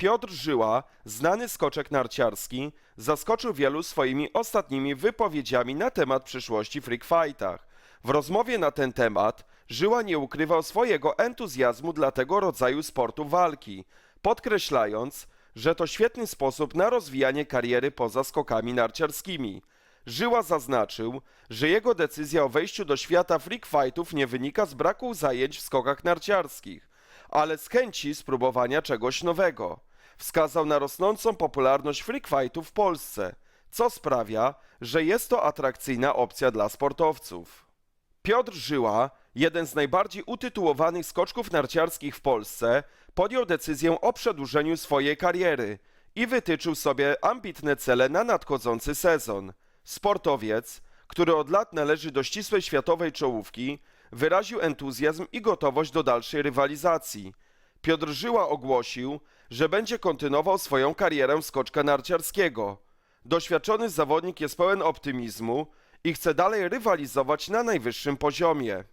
Piotr Żyła, znany skoczek narciarski, zaskoczył wielu swoimi ostatnimi wypowiedziami na temat przyszłości freak fightach. W rozmowie na ten temat Żyła nie ukrywał swojego entuzjazmu dla tego rodzaju sportu walki, podkreślając, że to świetny sposób na rozwijanie kariery poza skokami narciarskimi. Żyła zaznaczył, że jego decyzja o wejściu do świata freak fightów nie wynika z braku zajęć w skokach narciarskich, ale z chęci spróbowania czegoś nowego. Wskazał na rosnącą popularność freak fightów w Polsce, co sprawia, że jest to atrakcyjna opcja dla sportowców. Piotr Żyła, jeden z najbardziej utytułowanych skoczków narciarskich w Polsce, podjął decyzję o przedłużeniu swojej kariery i wytyczył sobie ambitne cele na nadchodzący sezon. Sportowiec, który od lat należy do ścisłej światowej czołówki, wyraził entuzjazm i gotowość do dalszej rywalizacji. Piotr Żyła ogłosił, że będzie kontynuował swoją karierę skoczka narciarskiego. Doświadczony zawodnik jest pełen optymizmu i chce dalej rywalizować na najwyższym poziomie.